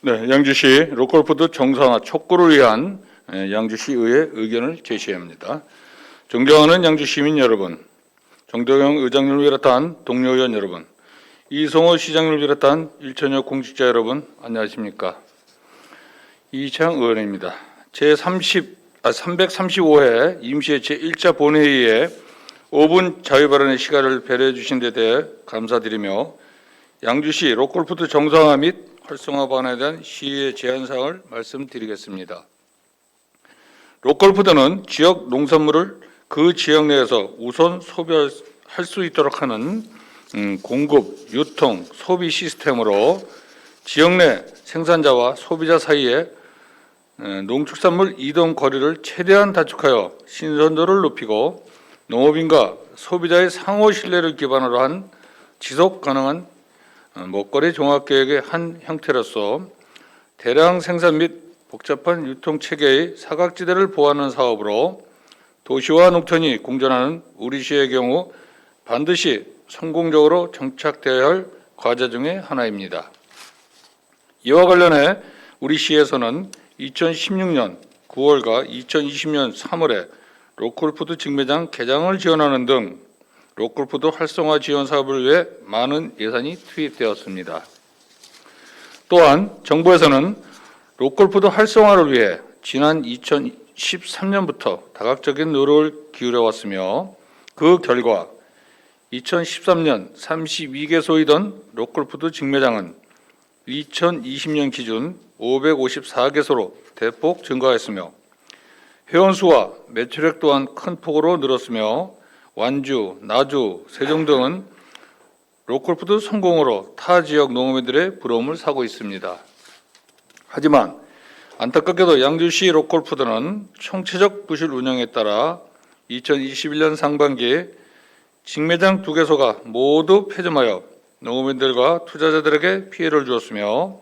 네, 양주시 로컬푸드 정상화 촉구를 위한 에, 양주시의회 의견을 제시합니다. 존경하는 양주시민 여러분, 정동영 의장님을 비롯한 동료 의원 여러분, 이성호 시장님을 비롯한 일천여 공직자 여러분, 안녕하십니까? 이창 의원입니다. 제 30, 아, 335회 임시회 제1차 본회의에 5분 자유발언의 시간을 배려해 주신 데 대해 감사드리며 양주시 로컬푸드 정상화 및 활성화 방안에 대한 시의 제안사항을 말씀드리겠습니다. 로컬푸드는 지역 농산물을 그 지역 내에서 우선 소비할 수 있도록 하는 음, 공급, 유통, 소비 시스템으로 지역 내 생산자와 소비자 사이에 에, 농축산물 이동 거리를 최대한 단축하여 신선도를 높이고 농업인과 소비자의 상호 신뢰를 기반으로 한 지속 가능한 어, 먹거리 종합계획의 한 형태로서 대량 생산 및 복잡한 유통 체계의 사각지대를 보호하는 사업으로 도시와 농촌이 공존하는 우리 시의 경우 반드시 성공적으로 정착되어야 할 과제 중의 하나입니다. 이와 관련해 우리 시에서는 2016년 9월과 2020년 3월에 로컬푸드 직매장 개장을 지원하는 등 로컬푸드 활성화 지원 사업을 위해 많은 예산이 투입되었습니다. 또한 정부에서는 로컬푸드 활성화를 위해 지난 2013년부터 다각적인 노력을 기울여 왔으며 그 결과 2013년 32개소이던 로컬푸드 직매장은 2020년 기준 554개소로 대폭 증가했으며 회원수와 매출액 또한 큰 폭으로 늘었으며 완주, 나주, 세종 등은 로컬푸드 성공으로 타 지역 농업인들의 부러움을 사고 있습니다. 하지만 안타깝게도 양주시 로컬푸드는 총체적 부실 운영에 따라 2021년 상반기에 직매장 두 개소가 모두 폐점하여 농업인들과 투자자들에게 피해를 주었으며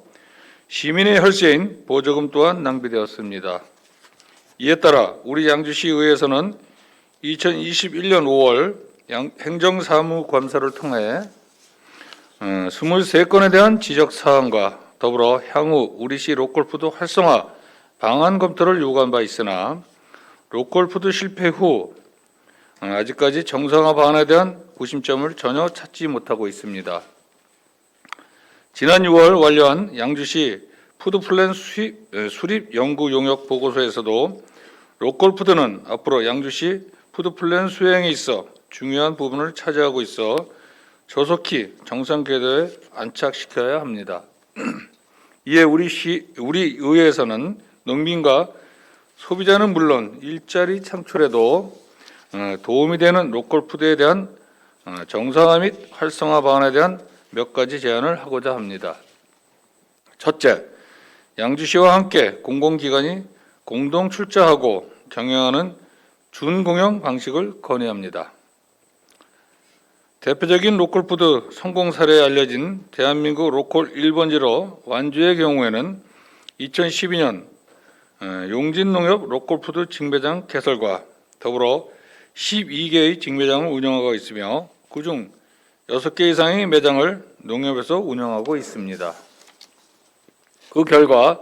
시민의 혈세인 보조금 또한 낭비되었습니다. 이에 따라 우리 양주시 의회에서는 2021년 5월 양- 행정사무감사를 통해 어, 23건에 대한 지적 사항과 더불어 향후 우리시 로컬푸드 활성화 방안 검토를 요구한 바 있으나 로컬푸드 실패 후 어, 아직까지 정상화 방안에 대한 구심점을 전혀 찾지 못하고 있습니다. 지난 6월 완료한 양주시 푸드플랜 에, 수립 연구 용역 보고서에서도 로컬푸드는 앞으로 양주시 푸드 플랜 수행에 있어 중요한 부분을 차지하고 있어 조속히 정상 궤도에 안착시켜야 합니다. 이에 우리 시 우리 의회에서는 농민과 소비자는 물론 일자리 창출에도 어, 도움이 되는 로컬 푸드에 대한 어, 정상화 및 활성화 방안에 대한 몇 가지 제안을 하고자 합니다. 첫째, 양주시와 함께 공공기관이 공동 출자하고 경영하는 준공영 방식을 건의합니다. 대표적인 로컬푸드 성공 사례에 알려진 대한민국 로컬 1번지로 완주의 경우에는 2012년 어, 용진농협 로컬푸드 직매장 개설과 더불어 12개의 직매장을 운영하고 있으며 그중 6개 이상의 매장을 농협에서 운영하고 있습니다. 그 결과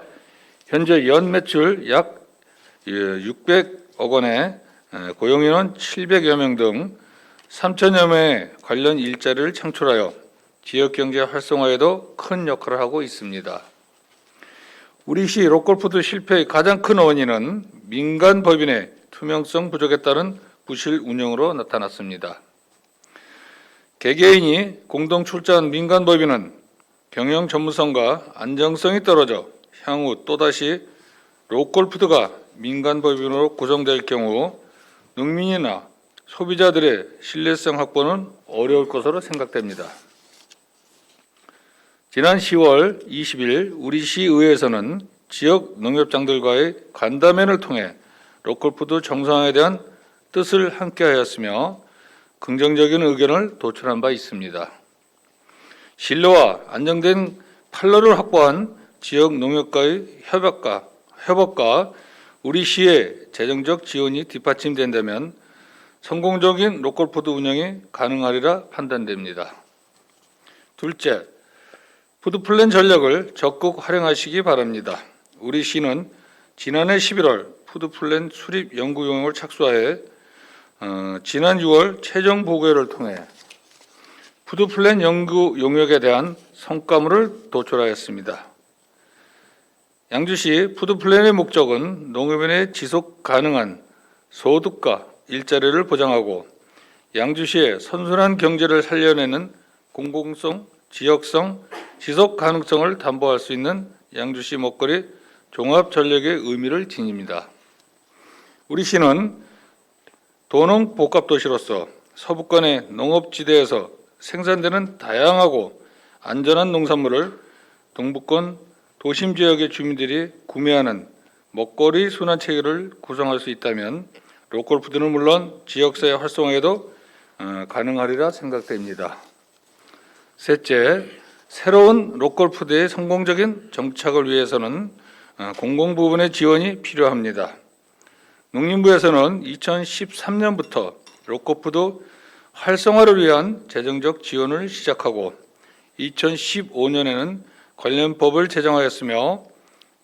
현재 연 매출 약 600억 원에 고용인원 700여 명 등 3천여 명의 관련 일자리를 창출하여 지역 경제 활성화에도 큰 역할을 하고 있습니다. 우리 시 로컬푸드 실패의 가장 큰 원인은 민간 법인의 투명성 부족에 따른 부실 운영으로 나타났습니다. 개개인이 공동 출자한 민간 법인은 경영 전문성과 안정성이 떨어져 향후 또다시 로컬푸드가 민간 법인으로 구성될 경우 농민이나 소비자들의 신뢰성 확보는 어려울 것으로 생각됩니다. 지난 10월 20일 우리 시의회에서는 지역 농협장들과의 간담회를 통해 로컬푸드 정상화에 대한 뜻을 함께하였으며 긍정적인 의견을 도출한 바 있습니다. 신뢰와 안정된 판로를 확보한 지역 농협과의 협약과 협업과 우리 시의 재정적 지원이 뒷받침된다면 성공적인 로컬푸드 운영이 가능하리라 판단됩니다. 둘째, 푸드플랜 전략을 적극 활용하시기 바랍니다. 우리 시는 지난해 11월 푸드플랜 수립 연구 용역을 착수하여 어, 지난 6월 최종 보고회를 통해 푸드플랜 연구 용역에 대한 성과물을 도출하였습니다. 양주시 푸드플랜의 목적은 농업인의 지속 가능한 소득과 일자리를 보장하고 양주시의 선순환 경제를 살려내는 공공성, 지역성, 지속 가능성을 담보할 수 있는 양주시 먹거리 종합 전략의 의미를 지닙니다. 우리 시는 도농 복합 도시로서 서부권의 농업지대에서 생산되는 다양하고 안전한 농산물을 동북권 도심 지역의 주민들이 구매하는 먹거리 순환 체계를 구성할 수 있다면 로컬푸드는 물론 지역사회 활성화에도 어, 가능하리라 생각됩니다. 셋째, 새로운 로컬푸드의 성공적인 정착을 위해서는 어, 공공 부분의 지원이 필요합니다. 농림부에서는 2013년부터 로컬푸드 활성화를 위한 재정적 지원을 시작하고 2015년에는 관련 법을 제정하였으며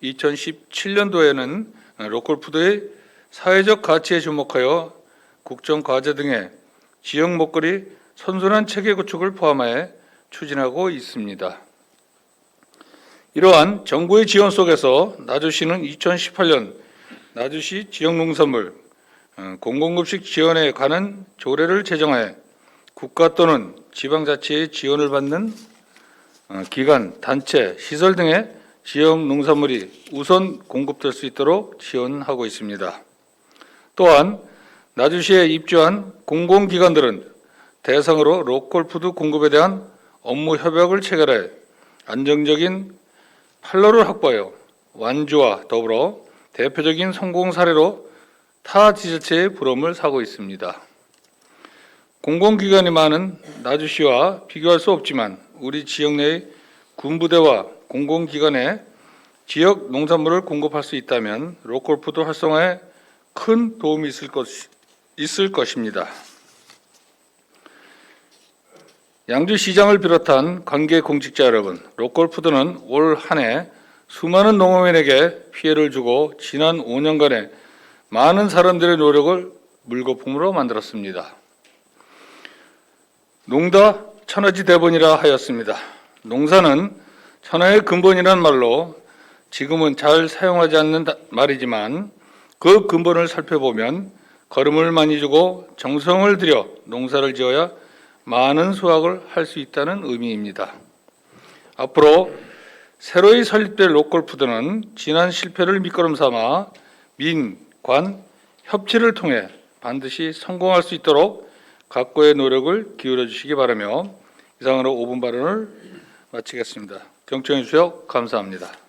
2017년도에는 로컬푸드의 사회적 가치에 주목하여 국정과제 등의 지역 먹거리 선순환 체계 구축을 포함하여 추진하고 있습니다. 이러한 정부의 지원 속에서 나주시는 2018년 나주시 지역 농산물 어, 공공급식 지원에 관한 조례를 제정하여 국가 또는 지방자치의 지원을 받는 어, 기관, 단체, 시설 등의 지역 농산물이 우선 공급될 수 있도록 지원하고 있습니다. 또한 나주시에 입주한 공공기관들은 대상으로 로컬푸드 공급에 대한 업무 협약을 체결해 안정적인 판로를 확보하여 완주와 더불어 대표적인 성공 사례로 타 지자체의 부름을 사고 있습니다. 공공기관이 많은 나주시와 비교할 수 없지만 우리 지역 내의 군부대와 공공기관에 지역 농산물을 공급할 수 있다면 로컬푸드 활성화에 큰 도움이 있을, 것, 있을 것입니다. 양주시장을 비롯한 관계 공직자 여러분, 로컬푸드는 올 한 해 수많은 농업인에게 피해를 주고 지난 5년간의 많은 사람들의 노력을 물거품으로 만들었습니다. 농다 천하지 대본이라 하였습니다. 농사는 천하의 근본이란 말로 지금은 잘 사용하지 않는 다- 말이지만 그 근본을 살펴보면 걸음을 많이 주고 정성을 들여 농사를 지어야 많은 수확을 할 수 있다는 의미입니다. 앞으로 새로이 설립될 로컬푸드는 지난 실패를 밑거름 삼아 민, 관, 협치를 통해 반드시 성공할 수 있도록 각고의 노력을 기울여 주시기 바라며 이상으로 5분 발언을 마치겠습니다. 경청해 주셔서 감사합니다.